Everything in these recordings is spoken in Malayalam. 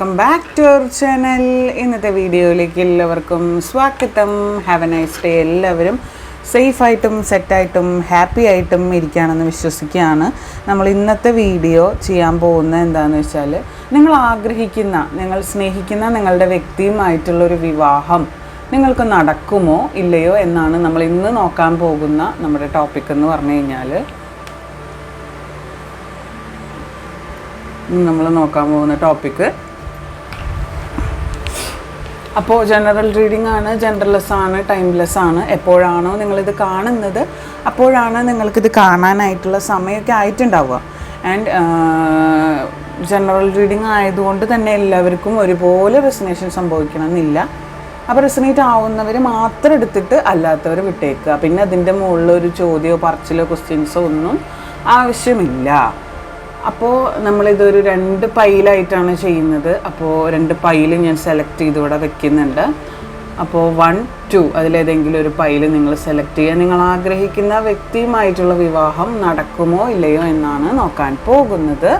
Welcome back to our channel ഇന്നത്തെ വീഡിയോയിലേക്ക് എല്ലാവർക്കും സ്വാഗതം. ഹാവ് എ നൈസ് ഡേ എല്ലാവരും. സേഫായിട്ടും സെറ്റായിട്ടും ഹാപ്പി ആയിട്ടും ഇരിക്കുകയാണെന്ന് വിശ്വസിക്കുകയാണ്. നമ്മൾ ഇന്നത്തെ വീഡിയോ ചെയ്യാൻ പോകുന്നത് എന്താണെന്ന് വെച്ചാൽ നിങ്ങൾ ആഗ്രഹിക്കുന്ന നിങ്ങൾ സ്നേഹിക്കുന്ന നിങ്ങളുടെ വ്യക്തിയുമായിട്ടുള്ളൊരു വിവാഹം നിങ്ങൾക്ക് നടക്കുമോ ഇല്ലയോ എന്നാണ് നമ്മൾ ഇന്ന് നോക്കാൻ പോകുന്ന നമ്മുടെ ടോപ്പിക് എന്ന് പറഞ്ഞു കഴിഞ്ഞാൽ നമ്മൾ നോക്കാൻ പോകുന്ന ടോപ്പിക്ക് അപ്പോൾ ജനറൽ റീഡിംഗ് ആണ് ജനറൽലെസ് ആണ് ടൈംലെസ് ആണ്. എപ്പോഴാണോ നിങ്ങളിത് കാണുന്നത് അപ്പോഴാണ് നിങ്ങൾക്കിത് കാണാനായിട്ടുള്ള സമയമൊക്കെ ആയിട്ടുണ്ടാവുക. ആൻഡ് ജനറൽ റീഡിംഗ് ആയതുകൊണ്ട് തന്നെ എല്ലാവർക്കും ഒരുപോലെ റെസിനേഷൻ സംഭവിക്കണമെന്നില്ല. അപ്പോൾ റെസിനേറ്റ് ആവുന്നവർ മാത്രം എടുത്തിട്ട് അല്ലാത്തവർ വിട്ടേക്കുക. പിന്നെ അതിന്റെ മുകളിൽ ഒരു ചോദ്യമോ പറച്ചിലോ ക്വസ്റ്റ്യൻസോ ഒന്നും ആവശ്യമില്ല. അപ്പോൾ നമ്മളിതൊരു രണ്ട് പൈലായിട്ടാണ് ചെയ്യുന്നത്. അപ്പോൾ രണ്ട് പൈൽ ഞാൻ സെലക്ട് ചെയ്ത് ഇവിടെ വെക്കുന്നുണ്ട്. അപ്പോൾ വൺ ടു അതിലേതെങ്കിലും ഒരു പൈൽ നിങ്ങൾ സെലക്ട് ചെയ്യുക നിങ്ങൾ ആഗ്രഹിക്കുന്ന വ്യക്തിയുമായിട്ടുള്ള വിവാഹം നടക്കുമോ ഇല്ലയോ എന്നാണ് നോക്കാൻ പോകുന്നത്.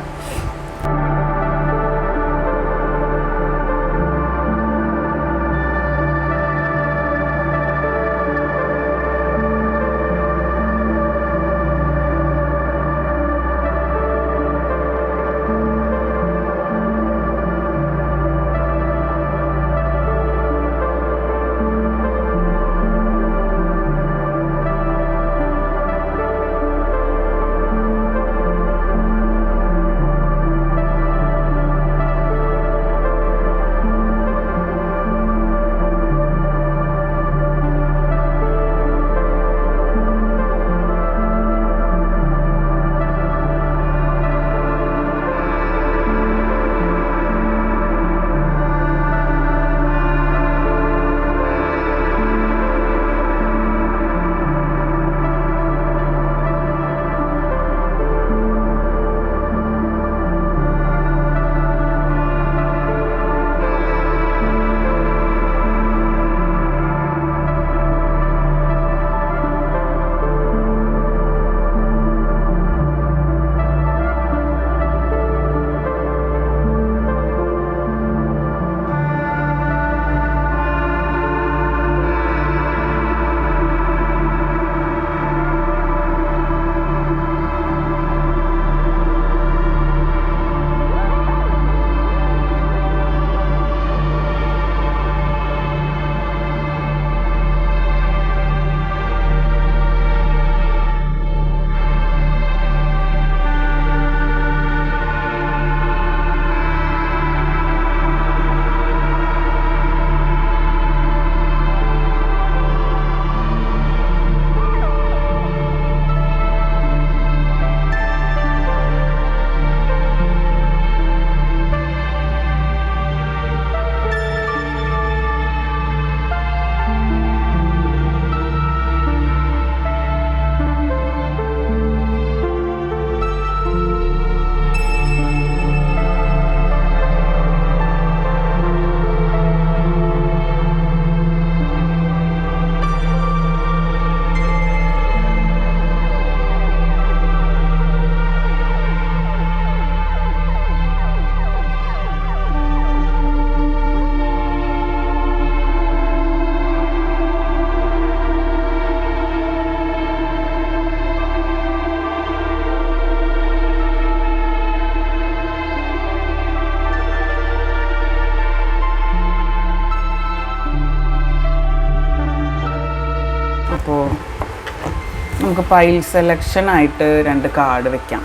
നമുക്ക് പൈൽ സെലക്ഷൻ ആയിട്ട് രണ്ട് കാർഡ് വെക്കാം.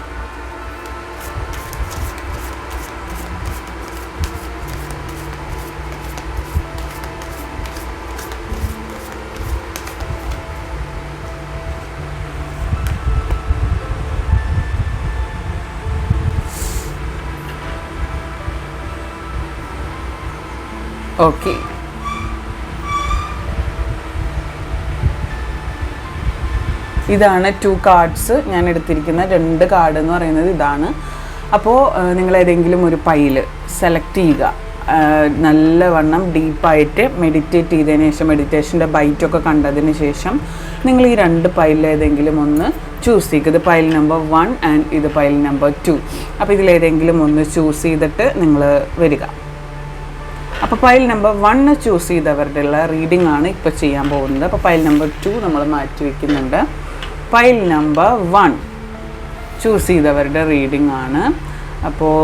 ഓക്കെ ഇതാണ് ടു കാർഡ്സ് ഞാൻ എടുത്തിരിക്കുന്ന രണ്ട് കാർഡ് എന്ന് പറയുന്നത് ഇതാണ്. അപ്പോൾ നിങ്ങൾ ഏതെങ്കിലും ഒരു പൈൽ സെലക്ട് ചെയ്യുക. നല്ലവണ്ണം ഡീപ്പായിട്ട് മെഡിറ്റേറ്റ് ചെയ്തതിന് ശേഷം മെഡിറ്റേഷന്റെ ബൈറ്റൊക്കെ കണ്ടതിന് ശേഷം നിങ്ങൾ ഈ രണ്ട് പൈലിൽ ഏതെങ്കിലും ഒന്ന് ചൂസ് ചെയ്യുക. ഇത് പൈൽ നമ്പർ വൺ ആൻഡ് ഇത് പൈൽ നമ്പർ ടു അപ്പോൾ ഇതിലേതെങ്കിലും ഒന്ന് ചൂസ് ചെയ്തിട്ട് നിങ്ങൾ വരിക. അപ്പോൾ പൈൽ നമ്പർ വണ്ണ് ചൂസ് ചെയ്തവരുടെ ഉള്ള റീഡിംഗ് ആണ് ഇപ്പോൾ ചെയ്യാൻ പോകുന്നത്. അപ്പോൾ പൈൽ നമ്പർ ടു നമ്മൾ മാറ്റി വയ്ക്കുന്നുണ്ട് പൈൽ നമ്പർ വൺ. ചൂസ് ചെയ്തവരുടെ റീഡിംഗ് ആണ്. അപ്പോൾ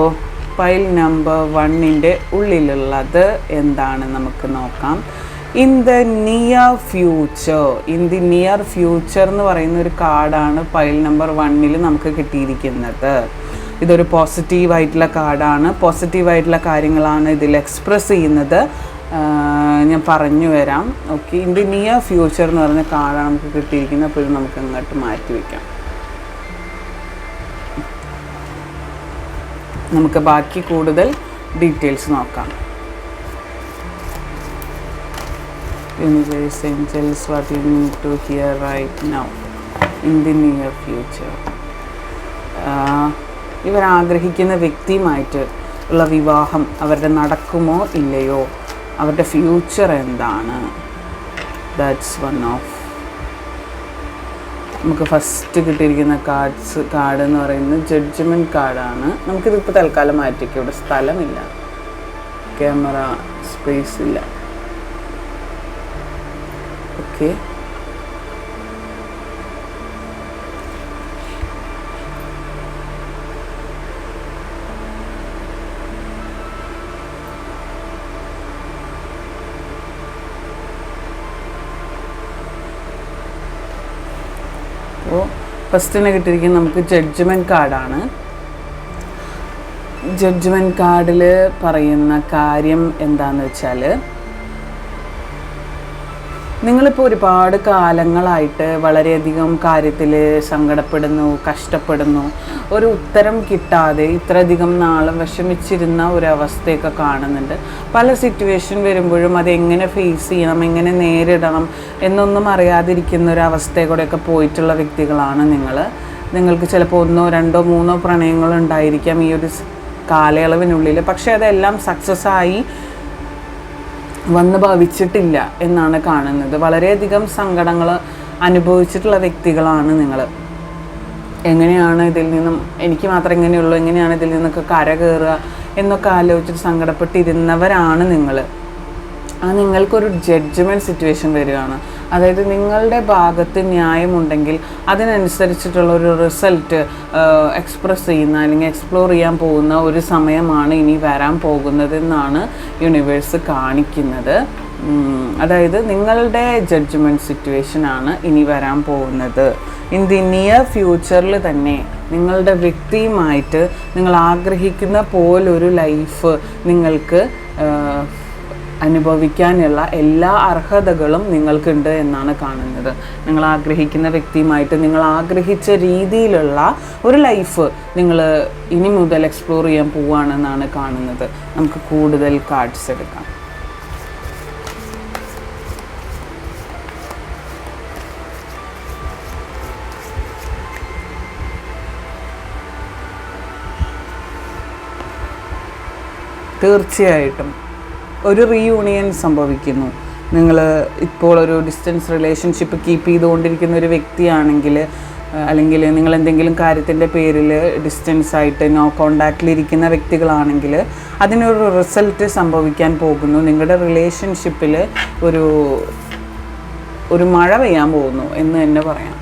ഫയൽ നമ്പർ വണ്ണിന്റെ ഉള്ളിലുള്ളത് എന്താണ് നമുക്ക് നോക്കാം. In the near future in the near future എന്ന് പറയുന്ന ഒരു കാർഡാണ് ഫയൽ നമ്പർ വണ്ണിൽ നമുക്ക് കിട്ടിയിരിക്കുന്നത്. ഇതൊരു പോസിറ്റീവായിട്ടുള്ള കാർഡാണ്. പോസിറ്റീവായിട്ടുള്ള കാര്യങ്ങളാണ് ഇതിൽ എക്സ്പ്രസ് ചെയ്യുന്നത്. ഞാൻ പറഞ്ഞു വരാം. Okay in the near future എന്ന് പറഞ്ഞ കാർഡാണ് നമുക്ക് കിട്ടിയിരിക്കുന്നത്. അപ്പോൾ ഇത് നമുക്ക് അങ്ങോട്ട് മാറ്റി വയ്ക്കാം നമുക്ക് ബാക്കി കൂടുതൽ ഡീറ്റെയിൽസ് നോക്കാം. Universe angels what you need to hear right now. in the near future. ഇവർ ആഗ്രഹിക്കുന്ന വ്യക്തിയുമായിട്ട് ഉള്ള വിവാഹം അവരുടെ നടക്കുമോ ഇല്ലയോ? അവരുടെ ഫ്യൂച്ചർ എന്താണ്? ദാറ്റ്സ് വൺ ഓഫ് നമുക്ക് ഫസ്റ്റ് കിട്ടിയിരിക്കുന്ന കാർഡ്സ് കാർഡ് എന്ന് പറയുന്നത് ജഡ്ജ്മെന്റ് കാർഡാണ് നമുക്കിതിപ്പോൾ തൽക്കാലം മാറ്റിക്കും. ഇവിടെ സ്ഥലമില്ല. ക്യാമറ സ്പേസ് ഇല്ല. ഓക്കെ അപ്പോൾ തന്നെ കിട്ടിയിരിക്കുന്നത് നമുക്ക് ജഡ്ജ്മെന്റ് കാർഡാണ് ജഡ്ജ്മെന്റ് കാർഡിൽ പറയുന്ന കാര്യം എന്താണെന്ന് വെച്ചാൽ നിങ്ങളിപ്പോൾ ഒരുപാട് കാലങ്ങളായിട്ട് വളരെയധികം കാര്യത്തിൽ സങ്കടപ്പെടുന്നു കഷ്ടപ്പെടുന്നു. ഒരു ഉത്തരം കിട്ടാതെ ഇത്രയധികം നാളും വിഷമിച്ചിരുന്ന ഒരവസ്ഥയൊക്കെ കാണുന്നുണ്ട്. പല സിറ്റുവേഷൻ വരുമ്പോഴും അതെങ്ങനെ ഫേസ് ചെയ്യണം എങ്ങനെ നേരിടണം എന്നൊന്നും അറിയാതിരിക്കുന്ന ഒരു കൂടെയൊക്കെ പോയിട്ടുള്ള വ്യക്തികളാണ് നിങ്ങൾ നിങ്ങൾക്ക് ചിലപ്പോൾ ഒന്നോ രണ്ടോ മൂന്നോ പ്രണയങ്ങൾ ഉണ്ടായിരിക്കാം ഈ ഒരു കാലയളവിനുള്ളിൽ പക്ഷേ അതെല്ലാം സക്സസ് ആയി വന്ന് ഭവിച്ചിട്ടില്ല എന്നാണ് കാണുന്നത്. വളരെയധികം സങ്കടങ്ങൾ അനുഭവിച്ചിട്ടുള്ള വ്യക്തികളാണ് നിങ്ങൾ എങ്ങനെയാണ് ഇതിൽ നിന്നും എനിക്ക് മാത്രം എങ്ങനെയുള്ളൂ എങ്ങനെയാണ് ഇതിൽ നിന്നൊക്കെ കര കയറുക എന്നൊക്കെ ആലോചിച്ചിട്ട് സങ്കടപ്പെട്ടിരുന്നവരാണ് നിങ്ങൾ ആ നിങ്ങൾക്കൊരു ജഡ്ജ്മെന്റ് സിറ്റുവേഷൻ വരികയാണ്. അതായത് നിങ്ങളുടെ ഭാഗത്ത് ന്യായമുണ്ടെങ്കിൽ അതിനനുസരിച്ചിട്ടുള്ള ഒരു റിസൾട്ട് എക്സ്പ്രസ് ചെയ്യുന്ന അല്ലെങ്കിൽ എക്സ്പ്ലോർ ചെയ്യാൻ പോകുന്ന ഒരു സമയമാണ് ഇനി വരാൻ പോകുന്നതെന്നാണ് യൂണിവേഴ്സ് കാണിക്കുന്നത്. അതായത് നിങ്ങളുടെ ജഡ്ജ്മെന്റ് സിറ്റുവേഷനാണ് ഇനി വരാൻ പോകുന്നത്. ഇൻ ദി നിയർ ഫ്യൂച്ചറിൽ തന്നെ നിങ്ങളുടെ വ്യക്തിയുമായിട്ട് നിങ്ങൾ ആഗ്രഹിക്കുന്ന പോലൊരു ലൈഫ് നിങ്ങൾക്ക് അനുഭവിക്കാനുള്ള എല്ലാ അർഹതകളും നിങ്ങൾക്കുണ്ട് എന്നാണ് കാണുന്നത്. നിങ്ങൾ ആഗ്രഹിക്കുന്ന വ്യക്തിയുമായിട്ട് നിങ്ങൾ ആഗ്രഹിച്ച രീതിയിലുള്ള ഒരു ലൈഫ് നിങ്ങൾ ഇനി മുതൽ എക്സ്പ്ലോർ ചെയ്യാൻ പോവുകയാണെന്നാണ് കാണുന്നത്. നമുക്ക് കൂടുതൽ കാർഡ്സ് എടുക്കാം. തീർച്ചയായിട്ടും. ഒരു റീയൂണിയൻ സംഭവിക്കുന്നു. നിങ്ങൾ ഇപ്പോൾ ഒരു ഡിസ്റ്റൻസ് റിലേഷൻഷിപ്പ് കീപ്പ് ചെയ്തുകൊണ്ടിരിക്കുന്ന ഒരു വ്യക്തിയാണെങ്കിൽ അല്ലെങ്കിൽ നിങ്ങൾ എന്തെങ്കിലും കാര്യത്തിന്റെ പേരിൽ ഡിസ്റ്റൻസ് ആയിട്ട് നോ കോണ്ടാക്റ്റിലിരിക്കുന്ന വ്യക്തികളാണെങ്കിൽ അതിനൊരു റിസൾട്ട് സംഭവിക്കാൻ പോകുന്നു. നിങ്ങളുടെ റിലേഷൻഷിപ്പിൽ ഒരു ഒരു മഴ പെയ്യാൻ പോകുന്നു എന്ന് തന്നെ പറയാം.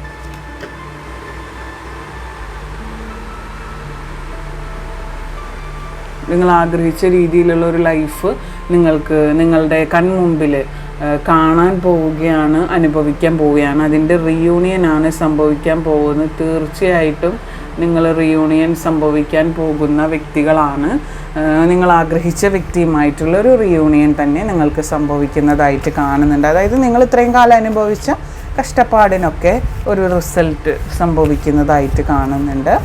നിങ്ങൾ ആഗ്രഹിച്ച രീതിയിലുള്ള ഒരു ലൈഫ് നിങ്ങൾക്ക് നിങ്ങളുടെ കൺമുമ്പിൽ കാണാൻ പോവുകയാണ് അനുഭവിക്കാൻ പോവുകയാണ്. അതിന്റെ ആണ് സംഭവിക്കാൻ പോകുന്നത്. തീർച്ചയായിട്ടും നിങ്ങൾ റിയൂണിയൻ സംഭവിക്കാൻ പോകുന്ന വ്യക്തികളാണ്. നിങ്ങൾ ആഗ്രഹിച്ച വ്യക്തിയുമായിട്ടുള്ള ഒരു റിയൂണിയൻ തന്നെ നിങ്ങൾക്ക് സംഭവിക്കുന്നതായിട്ട് കാണുന്നുണ്ട്. അതായത് നിങ്ങൾ ഇത്രയും കാലം അനുഭവിച്ച കഷ്ടപ്പാടിനൊക്കെ ഒരു റിസൾട്ട് സംഭവിക്കുന്നതായിട്ട് കാണുന്നുണ്ട്.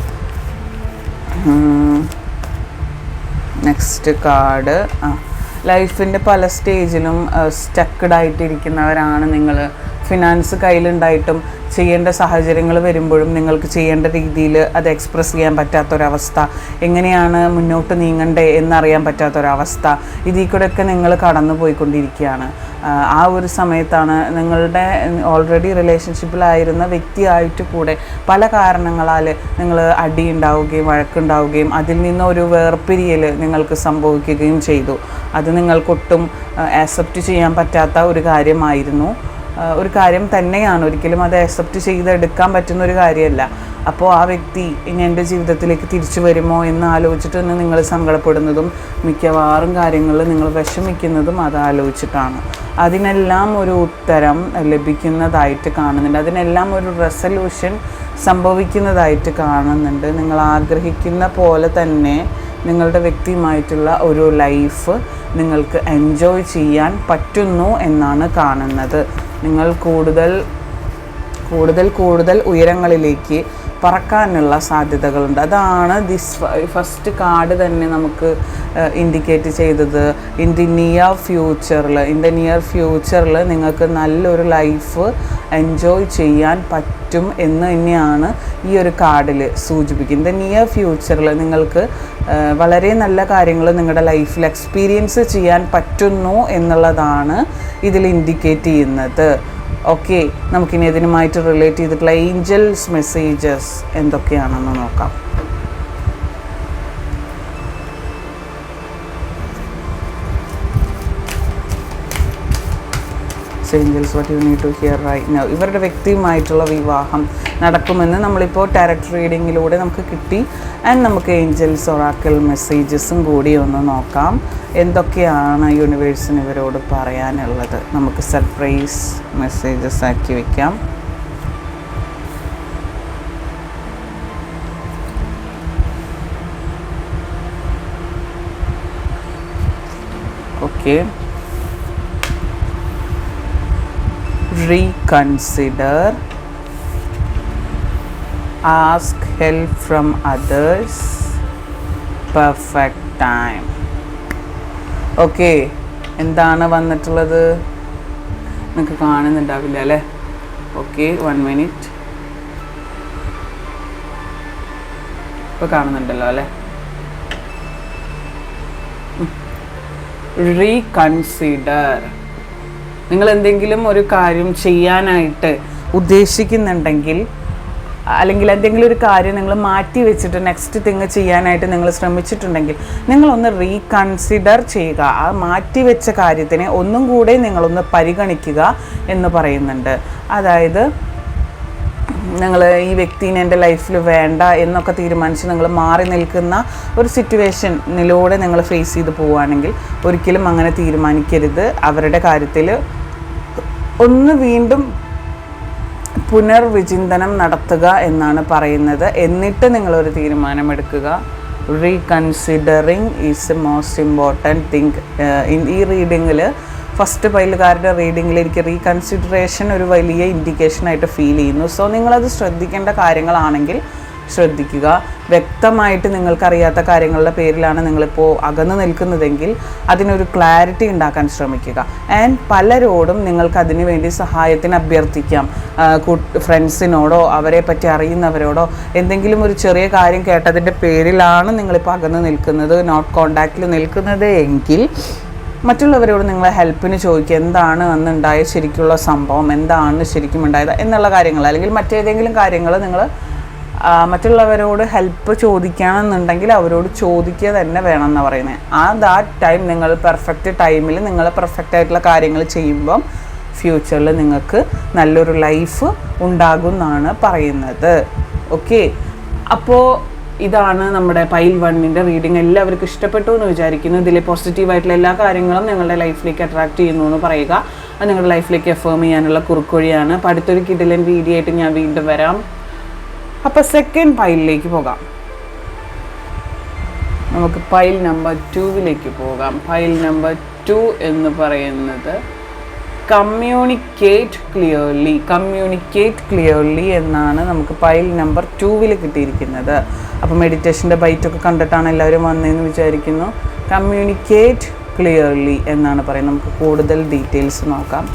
നെക്സ്റ്റ് കാർഡ് ആ. ലൈഫിന്റെ പല സ്റ്റേജിലും സ്റ്റക്ക്ഡായിട്ടിരിക്കുന്നവരാണ് നിങ്ങൾ ഫിനാൻസ് കയ്യിലുണ്ടായിട്ടും ചെയ്യേണ്ട സാഹചര്യങ്ങൾ വരുമ്പോഴും നിങ്ങൾക്ക് ചെയ്യേണ്ട രീതിയിൽ അത് എക്സ്പ്രസ് ചെയ്യാൻ പറ്റാത്തൊരവസ്ഥ. എങ്ങനെയാണ് മുന്നോട്ട് നീങ്ങണ്ടേ എന്നറിയാൻ പറ്റാത്തൊരവസ്ഥ. ഇതിൽ കൂടെയൊക്കെ നിങ്ങൾ കടന്നു പോയിക്കൊണ്ടിരിക്കുകയാണ് ആ, ഒരു സമയത്താണ് നിങ്ങളുടെ ഓൾറെഡി റിലേഷൻഷിപ്പിലായിരുന്ന വ്യക്തിയായിട്ട് കൂടെ പല കാരണങ്ങളാൽ നിങ്ങൾ അടി ഉണ്ടാവുകയും വഴക്കുണ്ടാവുകയും അതിൽ നിന്ന് ഒരു വേർപിരിയൽ നിങ്ങൾക്ക് സംഭവിക്കുകയും ചെയ്തു. അത് നിങ്ങൾക്കൊട്ടും ആക്സെപ്റ്റ് ചെയ്യാൻ പറ്റാത്ത ഒരു കാര്യമായിരുന്നു. ഒരു കാര്യം തന്നെയാണ്. ഒരിക്കലും അത് അക്സെപ്റ്റ് ചെയ്തെടുക്കാൻ പറ്റുന്ന ഒരു കാര്യമല്ല. അപ്പോൾ ആ വ്യക്തി ഇനി എന്റെ ജീവിതത്തിലേക്ക് തിരിച്ചു വരുമോ എന്ന് ആലോചിച്ചിട്ട് തന്നെ നിങ്ങൾ സങ്കടപ്പെടുന്നതും മിക്കവാറും കാര്യങ്ങളിൽ നിങ്ങൾ വിഷമിക്കുന്നതും അത് ആലോചിച്ചിട്ടാണ്. അതിനെല്ലാം ഒരു ഉത്തരം ലഭിക്കുന്നതായിട്ട് കാണുന്നുണ്ട്. അതിനെല്ലാം ഒരു റെസല്യൂഷൻ സംഭവിക്കുന്നതായിട്ട് കാണുന്നുണ്ട്. നിങ്ങൾ ആഗ്രഹിക്കുന്ന പോലെ തന്നെ നിങ്ങളുടെ വ്യക്തിയുമായിട്ടുള്ള ഒരു ലൈഫ് നിങ്ങൾക്ക് എൻജോയ് ചെയ്യാൻ പറ്റുന്നു എന്നാണ് കാണുന്നത്. നിങ്ങൾ കൂടുതൽ കൂടുതൽ കൂടുതൽ ഉയരങ്ങളിലേക്ക് പറക്കാനുള്ള സാധ്യതകളുണ്ട്. അതാണ് ദിസ് ഫസ്റ്റ് കാർഡ് തന്നെ നമുക്ക് ഇൻഡിക്കേറ്റ് ചെയ്തത്. ഇൻ ദി നിയർ ഫ്യൂച്ചറിൽ ഇൻ ദ നിയർ ഫ്യൂച്ചറിൽ നിങ്ങൾക്ക് നല്ലൊരു ലൈഫ് എൻജോയ് ചെയ്യാൻ പറ്റും എന്ന് തന്നെയാണ് ഈ ഒരു കാർഡിൽ സൂചിപ്പിക്കുന്നത്. നിയർ ഫ്യൂച്ചറിൽ നിങ്ങൾക്ക് വളരെ നല്ല കാര്യങ്ങൾ നിങ്ങളുടെ ലൈഫിൽ എക്സ്പീരിയൻസ് ചെയ്യാൻ പറ്റുന്നു എന്നുള്ളതാണ് ഇതിൽ ഇൻഡിക്കേറ്റ് ചെയ്യുന്നത്. ഓക്കെ നമുക്കിനി ഇതിനുമായിട്ട് റിലേറ്റ് ചെയ്തിട്ടുള്ള ഏഞ്ചൽസ് മെസ്സേജസ് എന്തൊക്കെയാണെന്ന് നോക്കാം. Angels what you need to hear right now ഇവരുടെ വ്യക്തിയുമായിട്ടുള്ള വിവാഹം നടക്കുമെന്ന് നമ്മളിപ്പോൾ ടാരറ്റ് റീഡിങ്ങിലൂടെ നമുക്ക് കിട്ടി. ആൻഡ് നമുക്ക് ഏഞ്ചൽസ് ഒറാക്കൽ മെസ്സേജസും കൂടി ഒന്ന് നോക്കാം. എന്തൊക്കെയാണ് യൂണിവേഴ്സിന് ഇവരോട് പറയാനുള്ളത്? നമുക്ക് സർപ്രൈസ് മെസ്സേജസ് ആക്കി വയ്ക്കാം okay reconsider ask help from others perfect time. Okay എന്താണ് വന്നിട്ടുള്ളത്? നിങ്ങൾക്ക് കാണുന്നുണ്ടാവില്ല അല്ലേ? ഓക്കെ വൺ മിനിറ്റ് ഇപ്പോൾ കാണുന്നുണ്ടല്ലോ അല്ലേ? റീകൺസിഡർ നിങ്ങൾ എന്തെങ്കിലും ഒരു കാര്യം ചെയ്യാനായിട്ട് ഉദ്ദേശിക്കുന്നുണ്ടെങ്കിൽ അല്ലെങ്കിൽ എന്തെങ്കിലും ഒരു കാര്യം നിങ്ങൾ മാറ്റി വെച്ചിട്ട് നെക്സ്റ്റ് തിങ് ചെയ്യാനായിട്ട് നിങ്ങൾ ശ്രമിച്ചിട്ടുണ്ടെങ്കിൽ നിങ്ങളൊന്ന് റീകൺസിഡർ ചെയ്യുക. ആ മാറ്റി വെച്ച കാര്യത്തിനെ ഒന്നും കൂടെ നിങ്ങളൊന്ന് പരിഗണിക്കുക എന്ന് പറയുന്നുണ്ട്. അതായത് നിങ്ങൾ ഈ വ്യക്തിനെ എന്റെ ലൈഫിൽ വേണ്ട എന്നൊക്കെ തീരുമാനിച്ച് നിങ്ങൾ മാറി നിൽക്കുന്ന ഒരു സിറ്റുവേഷനിലൂടെ നിങ്ങൾ ഫേസ് ചെയ്ത് പോവുകയാണെങ്കിൽ ഒരിക്കലും അങ്ങനെ തീരുമാനിക്കരുത്. അവരുടെ കാര്യത്തിൽ ഒന്ന് വീണ്ടും പുനർവിചിന്തനം നടത്തുക എന്നാണ് പറയുന്നത്. എന്നിട്ട് നിങ്ങളൊരു തീരുമാനമെടുക്കുക. Reconsidering is most important in ഈ റീഡിങ്ങിൽ ഫസ്റ്റ് പൈലുകാരുടെ റീഡിങ്ങിൽ എനിക്ക് റീകൺസിഡറേഷൻ ഒരു വലിയ ഇൻഡിക്കേഷനായിട്ട് ഫീൽ ചെയ്യുന്നു. സോ നിങ്ങളത് ശ്രദ്ധിക്കേണ്ട കാര്യങ്ങളാണെങ്കിൽ ശ്രദ്ധിക്കുക. വ്യക്തമായിട്ട് നിങ്ങൾക്കറിയാത്ത കാര്യങ്ങളുടെ പേരിലാണ് നിങ്ങളിപ്പോൾ അകന്നു നിൽക്കുന്നതെങ്കിൽ അതിനൊരു ക്ലാരിറ്റി ഉണ്ടാക്കാൻ ശ്രമിക്കുക. ആൻഡ് പലരോടും നിങ്ങൾക്ക് അതിനു വേണ്ടി സഹായത്തിന് അഭ്യർത്ഥിക്കാം. ഫ്രണ്ട്സിനോടോ അവരെ പറ്റി അറിയുന്നവരോടോ എന്തെങ്കിലും ഒരു ചെറിയ കാര്യം കേട്ടതിന്റെ പേരിലാണ് നിങ്ങളിപ്പോൾ അകന്നു നിൽക്കുന്നത് നോട്ട് കോണ്ടാക്റ്റിൽ നിൽക്കുന്നത് എങ്കിൽ മറ്റുള്ളവരോട് നിങ്ങൾ ഹെൽപ്പിന് ചോദിക്കുക എന്താണ് അന്നുണ്ടായ ശരിക്കുള്ള സംഭവം എന്താണ് ശരിക്കും ഉണ്ടായത് എന്നുള്ള കാര്യങ്ങൾ അല്ലെങ്കിൽ മറ്റേതെങ്കിലും കാര്യങ്ങൾ നിങ്ങൾ മറ്റുള്ളവരോട് ഹെൽപ്പ് ചോദിക്കണമെന്നുണ്ടെങ്കിൽ അവരോട് ചോദിക്കുക തന്നെ വേണം എന്ന് പറയുന്നത്. ആ ദാറ്റ് ടൈം നിങ്ങൾ പെർഫെക്റ്റ് ടൈമിൽ നിങ്ങൾ പെർഫെക്റ്റ് ആയിട്ടുള്ള കാര്യങ്ങൾ ചെയ്യുമ്പം ഫ്യൂച്ചറിൽ നിങ്ങൾക്ക് നല്ലൊരു ലൈഫ് ഉണ്ടാകും എന്നാണ് പറയുന്നത്. ഓക്കെ അപ്പോൾ ഇതാണ് നമ്മുടെ പൈൽ വണ്ണിന്റെ റീഡിംഗ് എല്ലാവർക്കും ഇഷ്ടപ്പെട്ടു എന്ന് വിചാരിക്കുന്നു. ഇതിലെ പോസിറ്റീവായിട്ടുള്ള എല്ലാ കാര്യങ്ങളും നിങ്ങളുടെ ലൈഫിലേക്ക് അട്രാക്ട് ചെയ്യുന്നു എന്ന് പറയുക. അത് നിങ്ങളുടെ ലൈഫിലേക്ക് എഫേം ചെയ്യാനുള്ള കുറുക്കൊഴിയാണ്. അപ്പോൾ അടുത്തൊരു കിഡിലൻ വീഡിയോ ആയിട്ട് ഞാൻ വീണ്ടും വരാം. അപ്പോൾ സെക്കൻഡ് പൈലിലേക്ക് പോകാം. നമുക്ക് പൈൽ നമ്പർ ടൂവിലേക്ക് പോകാം. പൈൽ നമ്പർ ടു എന്ന് പറയുന്നത് കമ്മ്യൂണിക്കേറ്റ് ക്ലിയർലി കമ്മ്യൂണിക്കേറ്റ് ക്ലിയർലി എന്നാണ് നമുക്ക് പൈൽ നമ്പർ ടൂവിൽ കിട്ടിയിരിക്കുന്നത്. അപ്പോൾ മെഡിറ്റേഷന്റെ ബൈറ്റൊക്കെ കണ്ടിട്ടാണ് എല്ലാവരും വന്നതെന്ന് വിചാരിക്കുന്നു. കമ്മ്യൂണിക്കേറ്റ് ക്ലിയർലി എന്നാണ് പറയുന്നത്. നമുക്ക് കൂടുതൽ ഡീറ്റെയിൽസ് നോക്കാം.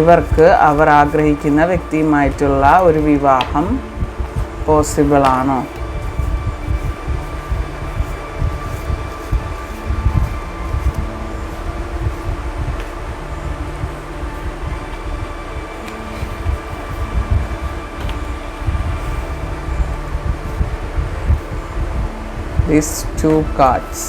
ഇവർക്ക് അവർ ആഗ്രഹിക്കുന്ന വ്യക്തിയുമായിട്ടുള്ള ഒരു വിവാഹം പോസിബിളാണോ these two cards.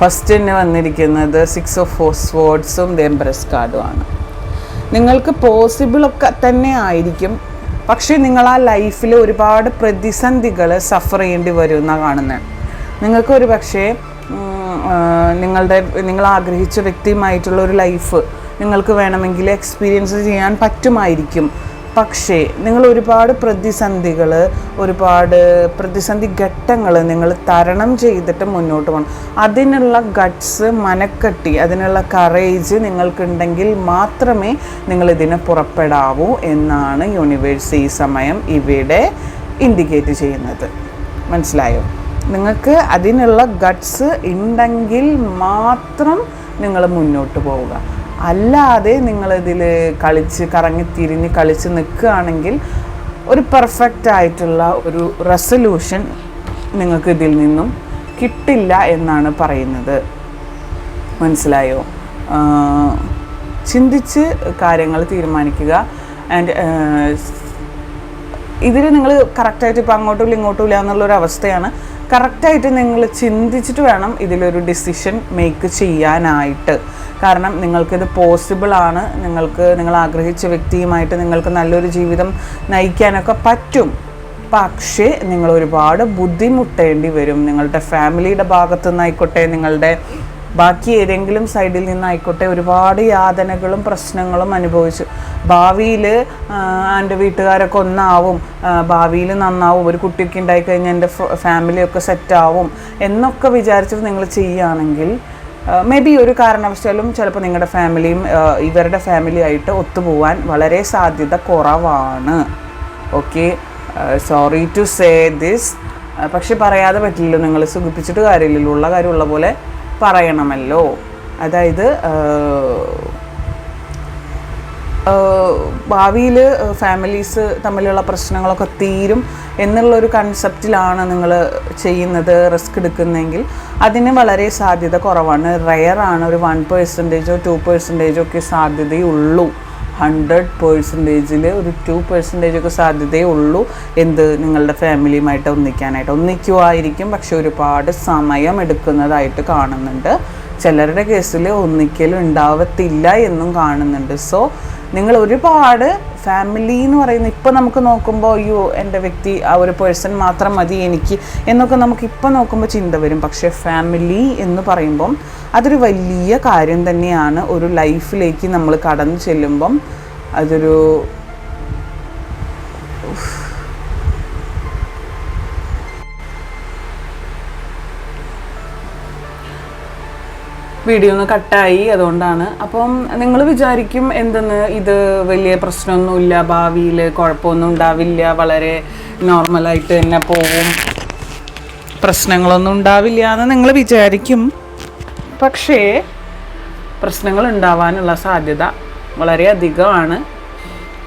ഫസ്റ്റ് തന്നെ വന്നിരിക്കുന്നത് സിക്സ് ഓഫ് ഫോസ്വേർഡ്സും ദെംബ്രസ് കാർഡുമാണ് നിങ്ങൾക്ക് പോസിബിൾ ഒക്കെ തന്നെ ആയിരിക്കും. പക്ഷേ നിങ്ങൾ ആ ലൈഫിൽ ഒരുപാട് പ്രതിസന്ധികൾ സഫർ ചെയ്യേണ്ടി വരുന്ന കാണുന്നത് നിങ്ങൾക്ക് ഒരു പക്ഷേ നിങ്ങളുടെ നിങ്ങൾ ആഗ്രഹിച്ച വ്യക്തിയുമായിട്ടുള്ള ഒരു ലൈഫ് നിങ്ങൾക്ക് വേണമെങ്കിൽ എക്സ്പീരിയൻസ് ചെയ്യാൻ പറ്റുമായിരിക്കും. പക്ഷേ നിങ്ങൾ ഒരുപാട് പ്രതിസന്ധികൾ ഒരുപാട് പ്രതിസന്ധി ഘട്ടങ്ങൾ നിങ്ങൾ തരണം ചെയ്തിട്ട് മുന്നോട്ട് പോകണം. അതിനുള്ള ഗട്ട്സ് മനക്കെട്ടി അതിനുള്ള കറേജ് നിങ്ങൾക്കുണ്ടെങ്കിൽ മാത്രമേ നിങ്ങൾ ഇതിനെ പുറപ്പെടാവൂ എന്നാണ് യൂണിവേഴ്സ് ഈ സമയം ഇവിടെ ഇൻഡിക്കേറ്റ് ചെയ്യുന്നത്. മനസ്സിലായോ? നിങ്ങൾക്ക് അതിനുള്ള ഗട്ട്സ് ഉണ്ടെങ്കിൽ മാത്രം നിങ്ങൾ മുന്നോട്ട് പോവുക. അല്ലാതെ നിങ്ങളിതിൽ കളിച്ച് കറങ്ങി തിരിഞ്ഞ് കളിച്ച് നിൽക്കുകയാണെങ്കിൽ ഒരു പെർഫെക്റ്റ് ആയിട്ടുള്ള ഒരു റെസൊല്യൂഷൻ നിങ്ങൾക്ക് ഇതിൽ നിന്നും കിട്ടില്ല എന്നാണ് പറയുന്നത്. മനസ്സിലായോ? ചിന്തിച്ച് കാര്യങ്ങൾ തീരുമാനിക്കുക. ആൻഡ് ഇതിൽ നിങ്ങൾ കറക്റ്റായിട്ട് ഇപ്പോൾ അങ്ങോട്ടും ഇല്ല ഇങ്ങോട്ടും ഇല്ല എന്നുള്ളൊരു അവസ്ഥയാണ് കറക്റ്റായിട്ട് നിങ്ങൾ ചിന്തിച്ചിട്ട് വേണം ഇതിലൊരു ഡിസിഷൻ മേക്ക് ചെയ്യാനായിട്ട്. കാരണം നിങ്ങൾക്കിത് പോസിബിളാണ് നിങ്ങൾക്ക് നിങ്ങൾ ആഗ്രഹിച്ച വ്യക്തിയുമായിട്ട് നിങ്ങൾക്ക് നല്ലൊരു ജീവിതം നയിക്കാനൊക്കെ പറ്റും. പക്ഷേ നിങ്ങൾ ഒരുപാട് ബുദ്ധിമുട്ടേണ്ടി വരും. നിങ്ങളുടെ ഫാമിലിയുടെ ഭാഗത്തു നിന്നായിക്കോട്ടെ നിങ്ങളുടെ ബാക്കി ഏതെങ്കിലും സൈഡിൽ നിന്നായിക്കോട്ടെ ഒരുപാട് യാതനകളും പ്രശ്നങ്ങളും അനുഭവിച്ചു. ഭാവിയിൽ എന്റെ വീട്ടുകാരൊക്കെ ഒന്നാവും ഭാവിയിൽ നന്നാവും ഒരു കുട്ടിയൊക്കെ ഉണ്ടായിക്കഴിഞ്ഞാൽ എന്റെ ഫാമിലിയൊക്കെ സെറ്റാവും എന്നൊക്കെ വിചാരിച്ചിട്ട് നിങ്ങൾ ചെയ്യുകയാണെങ്കിൽ മേ ബി ഒരു കാരണവശാലും ചിലപ്പോൾ നിങ്ങളുടെ ഫാമിലിയും ഇവരുടെ ഫാമിലിയായിട്ട് ഒത്തുപോകാൻ വളരെ സാധ്യത കുറവാണ്. Okay sorry to say this പക്ഷെ പറയാതെ പറ്റില്ലല്ലോ നിങ്ങൾ സുഖിപ്പിച്ചിട്ട് കാര്യമില്ലല്ലോ ഉള്ള കാര്യമുള്ള പോലെ പറയണമല്ലോ. അതായത് ഭാവിയിൽ ഫാമിലീസ് തമ്മിലുള്ള പ്രശ്നങ്ങളൊക്കെ തീരും എന്നുള്ളൊരു കൺസെപ്റ്റിലാണ് നിങ്ങൾ ചെയ്യുന്നത് റിസ്ക് എടുക്കുന്നതെങ്കിൽ. അതിന് വളരെ സാധ്യത കുറവാണ്. റെയറാണ് ഒരു വൺ പേഴ്സന്റേജോ ടു പേഴ്സന്റേജോ ഒക്കെ സാധ്യതയുള്ളൂ. ഹൺഡ്രഡ് പേഴ്സന്റേജിൽ ഒരു ടു പെർസെന്റേജ് ഒക്കെ സാധ്യതയേ ഉള്ളൂ എന്ത് നിങ്ങളുടെ ഫാമിലിയുമായിട്ട് ഒന്നിക്കാനായിട്ട്. ഒന്നിക്കുമായിരിക്കും പക്ഷെ ഒരുപാട് സമയം എടുക്കുന്നതായിട്ട് കാണുന്നുണ്ട്. ചിലരുടെ കേസിൽ ഒന്നിക്കലും ഉണ്ടാവത്തില്ല എന്നും കാണുന്നുണ്ട്. സോ നിങ്ങൾ ഒരുപാട് ഫാമിലി എന്ന് പറയുന്ന ഇപ്പം നമുക്ക് നോക്കുമ്പോൾ അയ്യോ എന്റെ വ്യക്തി ആ ഒരു പേഴ്സൺ മാത്രം മതി എനിക്ക് എന്നൊക്കെ നമുക്ക് ഇപ്പം നോക്കുമ്പോൾ ചിന്ത വരും. പക്ഷേ ഫാമിലി എന്ന് പറയുമ്പം അതൊരു വലിയ കാര്യം തന്നെയാണ്. ഒരു ലൈഫിലേക്ക് നമ്മൾ കടന്നു ചെല്ലുമ്പം അതൊരു വീഡിയോ ഒന്ന് കട്ടായി അതുകൊണ്ടാണ്. അപ്പം നിങ്ങൾ വിചാരിക്കും എന്തെന്ന് ഇത് വലിയ പ്രശ്നമൊന്നുമില്ല ഭാവിയിൽ കുഴപ്പമൊന്നും ഉണ്ടാവില്ല വളരെ നോർമലായിട്ട് തന്നെ പോവും. പ്രശ്നങ്ങളൊന്നും ഉണ്ടാവില്ല എന്ന് നിങ്ങൾ വിചാരിക്കും. പക്ഷേ പ്രശ്നങ്ങൾ ഉണ്ടാവാനുള്ള സാധ്യത വളരെ അധികമാണ്.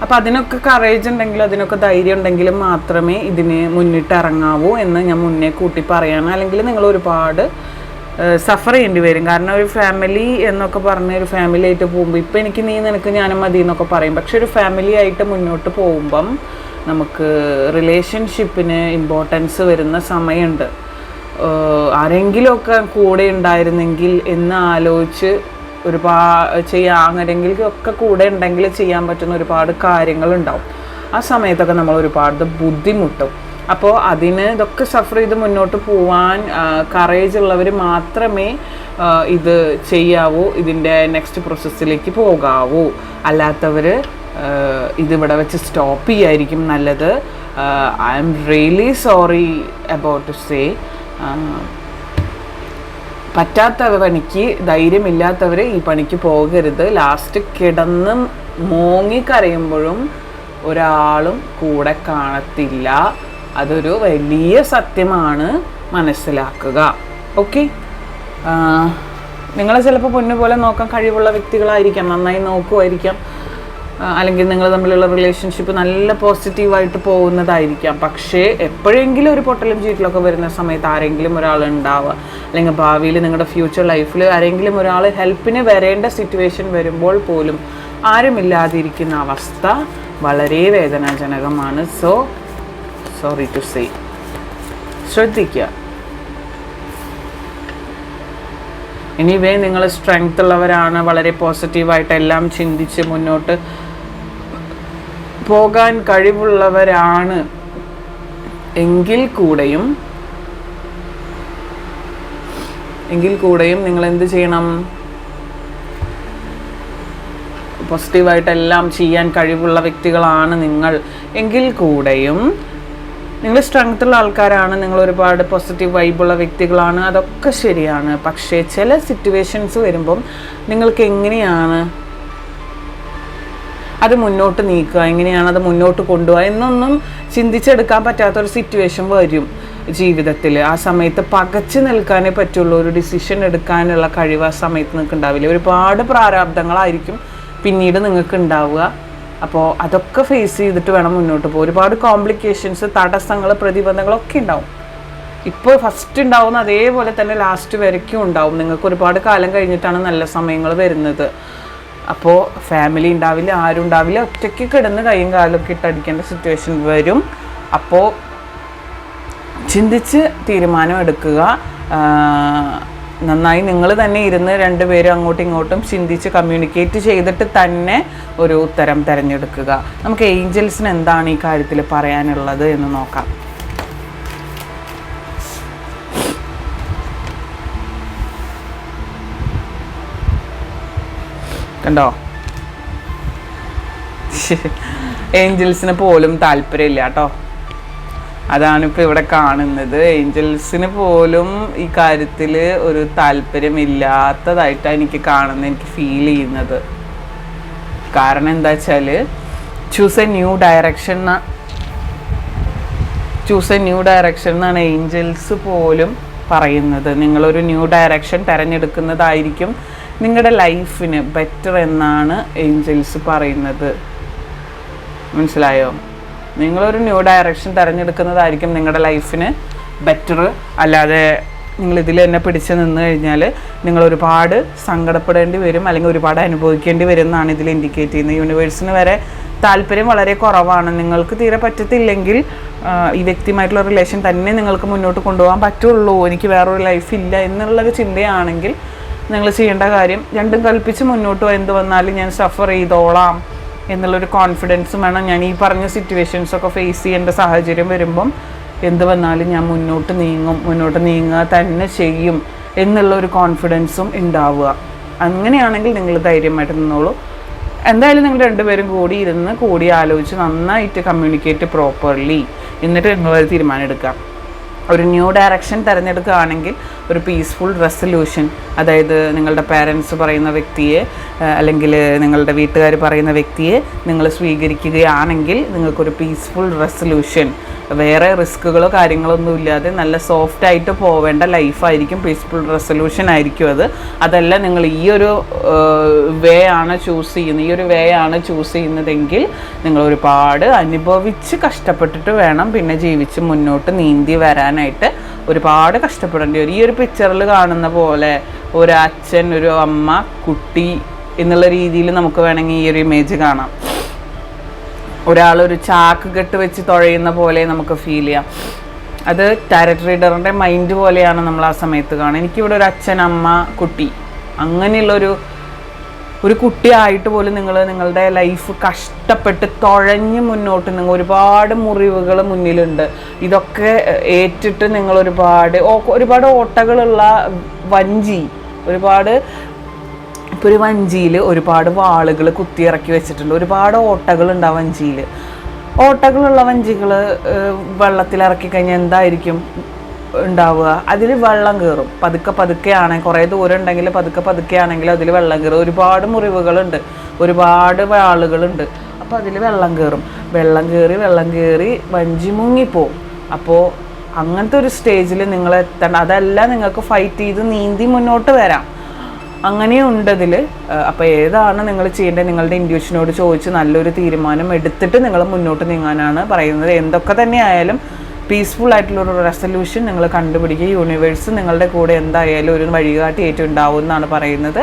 അപ്പം അതിനൊക്കെ കറേജ് ഉണ്ടെങ്കിലും അതിനൊക്കെ ധൈര്യം ഉണ്ടെങ്കിലും മാത്രമേ ഇതിന് മുന്നിട്ട് ഇറങ്ങാവൂ എന്ന് ഞാൻ മുന്നേ കൂട്ടി പറയാണ്. അല്ലെങ്കിൽ നിങ്ങൾ ഒരുപാട് സഫർ ചെയ്യേണ്ടി വരും. കാരണം ഒരു ഫാമിലി എന്നൊക്കെ പറഞ്ഞ ഒരു ഫാമിലി ആയിട്ട് പോകുമ്പോൾ ഇപ്പം എനിക്ക് നീ നിനക്ക് ഞാനും മതി എന്നൊക്കെ പറയും. പക്ഷെ ഒരു ഫാമിലി ആയിട്ട് മുന്നോട്ട് പോകുമ്പം നമുക്ക് റിലേഷൻഷിപ്പിന് ഇമ്പോർട്ടൻസ് വരുന്ന സമയമുണ്ട്. ആരെങ്കിലുമൊക്കെ കൂടെ ഉണ്ടായിരുന്നെങ്കിൽ എന്ന് ആലോചിച്ച് ഒരുപാട് ചെയ്യാൻ ആരെങ്കിലും ഒക്കെ കൂടെ ഉണ്ടെങ്കിൽ ചെയ്യാൻ പറ്റുന്ന ഒരുപാട് കാര്യങ്ങളുണ്ടാവും. ആ സമയത്തൊക്കെ നമ്മൾ ഒരുപാട് ബുദ്ധിമുട്ടും. അപ്പോൾ അതിന് ഇതൊക്കെ സഫർ ചെയ്ത് മുന്നോട്ട് പോവാൻ കറേജ് ഉള്ളവർ മാത്രമേ ഇത് ചെയ്യാവൂ ഇതിന്റെ നെക്സ്റ്റ് പ്രോസസ്സിലേക്ക് പോകാവൂ. അല്ലാത്തവർ ഇതിവിടെ വെച്ച് സ്റ്റോപ്പ് ചെയ്യായിരിക്കും നല്ലത്. I'm really sorry about to say പറ്റാത്ത പണിക്ക് ധൈര്യമില്ലാത്തവർ ഈ പണിക്ക് പോകരുത്. ലാസ്റ്റ് കിടന്ന് മോങ്ങി ഒരാളും കൂടെ കാണത്തില്ല. അതൊരു വലിയ സത്യമാണ് മനസ്സിലാക്കുക. ഓക്കെ നിങ്ങളെ ചിലപ്പോൾ പൊന്നു പോലെ നോക്കാൻ കഴിവുള്ള വ്യക്തികളായിരിക്കാം നന്നായി നോക്കുമായിരിക്കാം അല്ലെങ്കിൽ നിങ്ങൾ തമ്മിലുള്ള റിലേഷൻഷിപ്പ് നല്ല പോസിറ്റീവായിട്ട് പോകുന്നതായിരിക്കാം. പക്ഷേ എപ്പോഴെങ്കിലും ഒരു പൊട്ടലും ചീറ്റിലൊക്കെ വരുന്ന സമയത്ത് ആരെങ്കിലും ഒരാൾ ഉണ്ടാവുക അല്ലെങ്കിൽ ഭാവിയിൽ നിങ്ങളുടെ ഫ്യൂച്ചർ ലൈഫിൽ ആരെങ്കിലും ഒരാൾ ഹെൽപ്പിന് വരേണ്ട സിറ്റുവേഷൻ വരുമ്പോൾ പോലും ആരുമില്ലാതിരിക്കുന്ന അവസ്ഥ വളരെ വേദനാജനകമാണ്. സോ സോറി ടു സേ ശ്രദ്ധിക്കുക ഇനിവേ നിങ്ങൾ സ്ട്രെങ്ത് ഉള്ളവരാണ് വളരെ പോസിറ്റീവായിട്ട് എല്ലാം ചിന്തിച്ച് മുന്നോട്ട് പോകാൻ കഴിവുള്ളവരാണ് എങ്കിൽ കൂടെയും എങ്കിൽ കൂടെയും നിങ്ങൾ എന്ത് ചെയ്യണം? പോസിറ്റീവായിട്ട് എല്ലാം ചെയ്യാൻ കഴിവുള്ള വ്യക്തികളാണ് നിങ്ങൾ. എങ്കിൽ കൂടെയും നിങ്ങൾ സ്ട്രെങ്ത് ഉള്ള ആൾക്കാരാണ് നിങ്ങൾ ഒരുപാട് പോസിറ്റീവ് വൈബുള്ള വ്യക്തികളാണ് അതൊക്കെ ശരിയാണ്. പക്ഷേ ചില സിറ്റുവേഷൻസ് വരുമ്പം നിങ്ങൾക്ക് എങ്ങനെയാണ് അത് മുന്നോട്ട് നീക്കുക എങ്ങനെയാണ് അത് മുന്നോട്ട് കൊണ്ടുപോകുക എന്നൊന്നും ചിന്തിച്ചെടുക്കാൻ പറ്റാത്തൊരു സിറ്റുവേഷൻ വരും ജീവിതത്തിൽ ആ സമയത്ത് പകച്ചു നിൽക്കാനേ പറ്റുള്ളൂ ഒരു ഡിസിഷൻ എടുക്കാനുള്ള കഴിവ് ആ സമയത്ത് നിങ്ങൾക്ക് ഉണ്ടാവില്ല. ഒരുപാട് പ്രാരാബ്ദങ്ങളായിരിക്കും പിന്നീട് നിങ്ങൾക്ക് ഉണ്ടാവുക. അപ്പോൾ അതൊക്കെ ഫേസ് ചെയ്തിട്ട് വേണം മുന്നോട്ട് പോകും ഒരുപാട് കോംപ്ലിക്കേഷൻസ് തടസ്സങ്ങൾ പ്രതിബന്ധങ്ങളൊക്കെ ഉണ്ടാവും. ഇപ്പോൾ ഫസ്റ്റ് ഉണ്ടാവുന്ന അതേപോലെ തന്നെ ലാസ്റ്റ് വരയ്ക്കും ഉണ്ടാവും. നിങ്ങൾക്ക് ഒരുപാട് കാലം കഴിഞ്ഞിട്ടാണ് നല്ല സമയങ്ങൾ വരുന്നത്. അപ്പോൾ ഫാമിലി ഉണ്ടാവില്ല ആരും ഉണ്ടാവില്ല ഒറ്റയ്ക്ക് കിടന്ന് കൈയും കാലൊക്കെ ഇട്ടടിക്കേണ്ട സിറ്റുവേഷൻ വരും. അപ്പോൾ ചിന്തിച്ച് തീരുമാനം എടുക്കുക. നന്നായി നിങ്ങൾ തന്നെ ഇരുന്ന് രണ്ടുപേരും അങ്ങോട്ടും ഇങ്ങോട്ടും ചിന്തിച്ച് കമ്മ്യൂണിക്കേറ്റ് ചെയ്തിട്ട് തന്നെ ഒരു ഉത്തരം തിരഞ്ഞെടുക്കുക. നമുക്ക് ഏഞ്ചൽസിന് എന്താണ് ഈ കാര്യത്തിൽ പറയാനുള്ളത് എന്ന് നോക്കാം. കണ്ടോ? ഏഞ്ചൽസിന് പോലും താല്പര്യമില്ല കേട്ടോ. അതാണ് ഇപ്പോൾ ഇവിടെ കാണുന്നത്. ഏഞ്ചൽസിന് പോലും ഈ കാര്യത്തിൽ ഒരു താല്പര്യമില്ലാത്തതായിട്ടാണ് എനിക്ക് കാണുന്നത് എനിക്ക് ഫീൽ ചെയ്യുന്നത്. കാരണം എന്താ വെച്ചാൽ choose a new direction choose a new direction എന്നാണ് ഏഞ്ചൽസ് പോലും പറയുന്നത്. നിങ്ങളൊരു ന്യൂ ഡയറക്ഷൻ തിരഞ്ഞെടുക്കുന്നതായിരിക്കും നിങ്ങളുടെ ലൈഫിന് ബെറ്റർ എന്നാണ് ഏഞ്ചൽസ് പറയുന്നത്. മനസ്സിലായോ? നിങ്ങളൊരു ന്യൂ ഡയറക്ഷൻ തിരഞ്ഞെടുക്കുന്നതായിരിക്കും നിങ്ങളുടെ ലൈഫിന് ബെറ്റർ അല്ലാതെ നിങ്ങൾ ഇതിൽ തന്നെ പിടിച്ച് നിന്ന് കഴിഞ്ഞാൽ നിങ്ങൾ ഒരുപാട് സങ്കടപ്പെടേണ്ടി വരും അല്ലെങ്കിൽ ഒരുപാട് അനുഭവിക്കേണ്ടി വരും എന്നാണ് ഇതിൽ ഇൻഡിക്കേറ്റ് ചെയ്യുന്നത്. യൂണിവേഴ്സിന് വരെ താല്പര്യം വളരെ കുറവാണ്. നിങ്ങൾക്ക് തീരെ പറ്റത്തില്ലെങ്കിൽ ഈ വ്യക്തിയുമായിട്ടുള്ള റിലേഷൻ തന്നെ നിങ്ങൾക്ക് മുന്നോട്ട് കൊണ്ടുപോകാൻ പറ്റുള്ളൂ. എനിക്ക് വേറൊരു ലൈഫ് ഇല്ല എന്നുള്ളൊരു ചിന്തയാണെങ്കിൽ നിങ്ങൾ ചെയ്യേണ്ട കാര്യം രണ്ടും കൽപ്പിച്ച് മുന്നോട്ട് എന്ത് വന്നാലും ഞാൻ സഫർ ചെയ്തോളാം. എന്നുള്ളൊരു കോൺഫിഡൻസും വേണം. ഞാൻ ഈ പറഞ്ഞ സിറ്റുവേഷൻസ് ഒക്കെ ഫേസ് ചെയ്യേണ്ട സാഹചര്യം വരുമ്പം എന്ത് വന്നാലും ഞാൻ മുന്നോട്ട് നീങ്ങും. മുന്നോട്ട് നീങ്ങുക തന്നെ ചെയ്യും എന്നുള്ള ഒരു കോൺഫിഡൻസും ഉണ്ടാവുക. അങ്ങനെയാണെങ്കിൽ നിങ്ങൾ ധൈര്യമായിട്ട് നിന്നോളൂ. എന്തായാലും നിങ്ങൾ രണ്ടുപേരും കൂടി ഇരുന്ന് കൂടി ആലോചിച്ച് നന്നായിട്ട് കമ്മ്യൂണിക്കേറ്റ് പ്രോപ്പർലി എന്നിട്ട് നിങ്ങൾ തീരുമാനം എടുക്കാം ഒരു ന്യൂ ഡയറക്ഷൻ തിരഞ്ഞെടുക്കുകയാണെങ്കിൽ ഒരു പീസ്ഫുൾ റെസൊല്യൂഷൻ അതായത് നിങ്ങളുടെ പാരൻസ് പറയുന്ന വ്യക്തിയെ അല്ലെങ്കിൽ നിങ്ങളുടെ വീട്ടുകാർ പറയുന്ന വ്യക്തിയെ നിങ്ങൾ സ്വീകരിക്കുകയാണെങ്കിൽ നിങ്ങൾക്കൊരു പീസ്ഫുൾ റെസൊല്യൂഷൻ വേറെ റിസ്ക്കുകളോ കാര്യങ്ങളോ ഒന്നും ഇല്ലാതെ നല്ല സോഫ്റ്റ് ആയിട്ട് പോവേണ്ട ലൈഫായിരിക്കും പീസ്ഫുൾ റെസൊല്യൂഷൻ ആയിരിക്കും അത്. അതല്ല നിങ്ങൾ ഈ ഒരു വേ ആണ് ചൂസ് ചെയ്യുന്നത് ഈ ഒരു വേ ആണ് ചൂസ് ചെയ്യുന്നതെങ്കിൽ നിങ്ങൾ ഒരുപാട് അനുഭവിച്ച് കഷ്ടപ്പെട്ടിട്ട് വേണം പിന്നെ ജീവിച്ച് മുന്നോട്ട് നീന്തി വരാനായിട്ട് ഒരുപാട് കഷ്ടപ്പെടേണ്ടി വരും. ഈ ഒരു പിക്ചറിൽ കാണുന്ന പോലെ ഒരു അച്ഛൻ ഒരു അമ്മ കുട്ടി എന്നുള്ള രീതിയിൽ നമുക്ക് വേണമെങ്കിൽ ഈ ഒരു ഇമേജ് കാണാം. ഒരാൾ ഒരു ചാക്ക് കെട്ട് വെച്ച് തുഴയുന്ന പോലെ നമുക്ക് ഫീൽ ചെയ്യാം. അത് ടാരറ്റ് റീഡറിന്റെ മൈൻഡ് പോലെയാണ് നമ്മൾ ആ സമയത്ത് കാണുക. എനിക്കിവിടെ ഒരു അച്ഛൻ അമ്മ കുട്ടി അങ്ങനെയുള്ളൊരു ഒരു കുട്ടിയായിട്ട് പോലും നിങ്ങൾ നിങ്ങളുടെ ലൈഫ് കഷ്ടപ്പെട്ട് തുഴഞ്ഞ് മുന്നോട്ട് നിങ്ങൾ ഒരുപാട് മുറിവുകൾ മുന്നിലുണ്ട്. ഇതൊക്കെ ഏറ്റിട്ട് നിങ്ങൾ ഒരുപാട് ഒരുപാട് ഓട്ടകളുള്ള വഞ്ചി. ഒരുപാട് ഇപ്പോൾ ഒരു വഞ്ചിയിൽ ഒരുപാട് വാളുകൾ കുത്തിയിറക്കി വെച്ചിട്ടുണ്ട്. ഒരുപാട് ഓട്ടകളുണ്ട് ആ വഞ്ചിയിൽ ഓട്ടകളുള്ള വഞ്ചികൾ വെള്ളത്തിലിറക്കി കഴിഞ്ഞാൽ എന്തായിരിക്കും? ഉണ്ടാവുക. അതിൽ വെള്ളം കയറും പതുക്കെ ആണെങ്കിൽ കുറേ ദൂരം ഉണ്ടെങ്കിൽ പതുക്കെ പതുക്കെ ആണെങ്കിൽ അതിൽ വെള്ളം കയറും ഒരുപാട് മുറിവുകളുണ്ട്. ഒരുപാട് ആളുകളുണ്ട് അപ്പോൾ അതിൽ വെള്ളം കയറും വെള്ളം കയറി വെള്ളം കയറി വഞ്ചി മുങ്ങിപ്പോവും. അപ്പോൾ അങ്ങനത്തെ ഒരു സ്റ്റേജിൽ നിങ്ങൾ എത്തണം. അതല്ല നിങ്ങൾക്ക് ഫൈറ്റ് ചെയ്ത് നീന്തി മുന്നോട്ട് വരാം. അങ്ങനെ ഉണ്ട് അതിൽ അപ്പോൾ ഏതാണ് നിങ്ങൾ ചെയ്യേണ്ടത്? നിങ്ങളുടെ ഇൻഡ്യൂഷനോട് ചോദിച്ച് നല്ലൊരു തീരുമാനം എടുത്തിട്ട് നിങ്ങൾ മുന്നോട്ട് നീങ്ങാനാണ് പറയുന്നത്. എന്തൊക്കെ തന്നെ ആയാലും പീസ്ഫുൾ ആയിട്ടുള്ള ഒരു റെസൊല്യൂഷൻ നിങ്ങൾ കണ്ടുപിടിക്കുക. യൂണിവേഴ്സ് നിങ്ങളുടെ കൂടെ എന്തായാലും ഒരു വഴികാട്ടി ഏറ്റവും ഉണ്ടാവും എന്നാണ് പറയുന്നത്.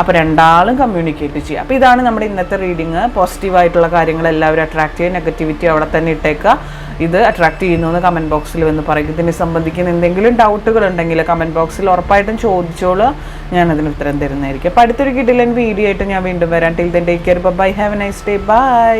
അപ്പോൾ രണ്ടാളും കമ്മ്യൂണിക്കേറ്റ് ചെയ്യുക. അപ്പോൾ ഇതാണ് നമ്മുടെ ഇന്നത്തെ റീഡിങ് പോസിറ്റീവായിട്ടുള്ള കാര്യങ്ങൾ എല്ലാവരും അട്രാക്ട് ചെയ്യുക. നെഗറ്റിവിറ്റി അവിടെ തന്നെ ഇട്ടേക്കുക. ഇത് അട്രാക്ട് ചെയ്യുന്നു എന്ന് കമന്റ് ബോക്സിൽ വന്ന് പറയും. ഇതിനെ സംബന്ധിക്കുന്ന എന്തെങ്കിലും ഡൗട്ടുകൾ ഉണ്ടെങ്കിൽ കമന്റ് ബോക്സിൽ ഉറപ്പായിട്ടും ചോദിച്ചോളൂ. ഞാൻ അതിന് ഉത്തരം തരുന്നതായിരിക്കും. അപ്പോൾ അടുത്തൊരു കിടിലൻ വീഡിയോ ആയിട്ട് ഞാൻ വീണ്ടും വരാം. Till then take care bye have a nice day bye